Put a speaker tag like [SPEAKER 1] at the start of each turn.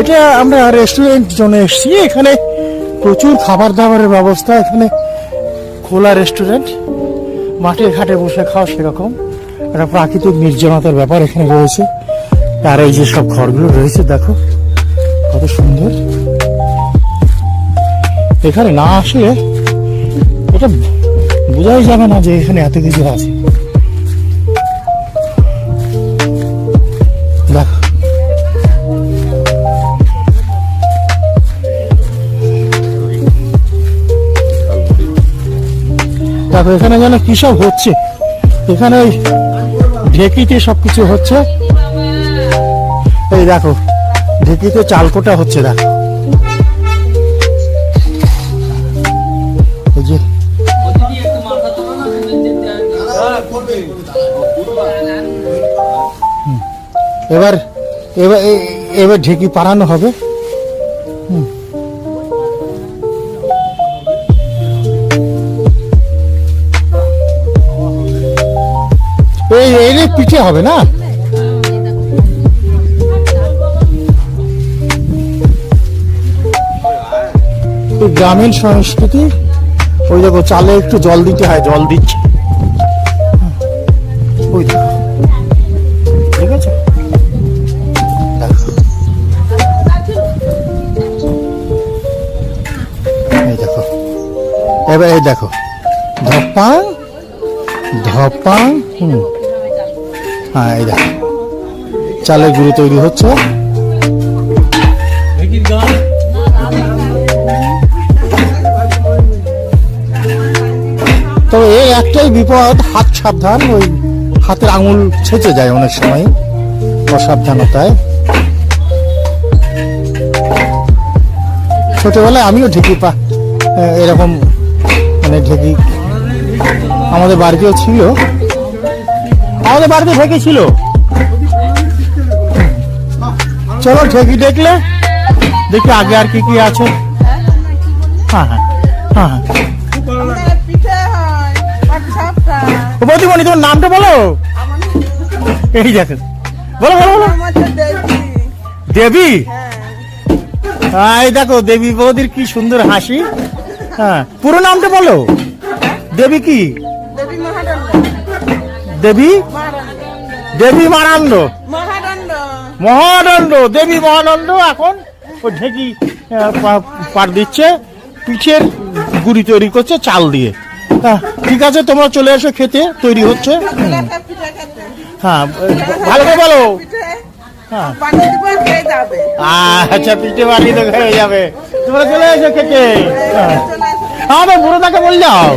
[SPEAKER 1] এটা আমরা রেস্টুরেন্ট জন্য এসেছি। এখানে প্রচুর খাবার দাবারের ব্যবস্থা। এখানে খোলা রেস্টুরেন্ট মাঠে ঘাটে বসে খাওয়া সেরকম। একটা প্রাকৃতিক নির্জনতার ব্যাপার এখানে রয়েছে। আর এই যে সব ঘরগুলো রয়েছে, দেখো, কত সুন্দর। এখানে না আসলে এটা বোঝাই যাবে না যে এখানে এত কিছু আছে। দেখো, এখানে যেন কি সব হচ্ছে? এখানে ওই ঢেকিতে সবকিছু হচ্ছে। এই দেখো, ঢেকিতে চালকোটা হচ্ছে, দেখো। এবার এবার এবার ঢেকি পারানো হবে। হুম। এই পিঠে হবে না? গ্রামীণ সংস্কৃতি, ওই দেখো, চালে একটু জল দিতে হয়, জল দিচ্ছে। দেখো। ঠিক আছে? দেখো। এবার এই দেখো। ধপাং ধপাং, হুম। হ্যাঁ চালের গুঁড়ো তৈরি হচ্ছে। তবে এই একটাই বিপদ, হাত সাবধান, ওই হাতের আঙুল ছেঁচে যায় অনেক সময়, অসাবধানতায়। ছোটবেলায় আমিও ঢেকি পা এরকম মানে ঢেকি আমাদের বাড়িতেও ছিল। আমাদের বাড়িতে ঢেকি ছিল। চলো ঢেকি দেখলে, দেখি আগে আর কি কি আছে। হ্যাঁ হ্যাঁ হ্যাঁ হ্যাঁ। বৌদিমণি, তোমার নামটা বলো। এই দেখেন বলো বলো বলো। দেবী? এই দেখো, দেবী বৌদির কি সুন্দর হাসি। হ্যাঁ পুরো নামটা বলো। দেবী কি?
[SPEAKER 2] দেবী?
[SPEAKER 1] দেবী মারান্ড
[SPEAKER 2] মহাদণ্ড।
[SPEAKER 1] দেবী মহাদণ্ড এখন ও ঢেকি পার দিচ্ছে পিঠের গুড়ি তৈরি করছে চাল দিয়ে। হ্যাঁ, ঠিক আছে তোমরা চলে এসো খেতে তৈরি হচ্ছে। হ্যাঁ ভালো করে বলো। হ্যাঁ। আচ্ছা পিঠে বানিয়ে তো হয়ে যাবে। তোমরা চলে এসো খেতে। হ্যাঁ। আমাদের বুড়োটাকে বল যাও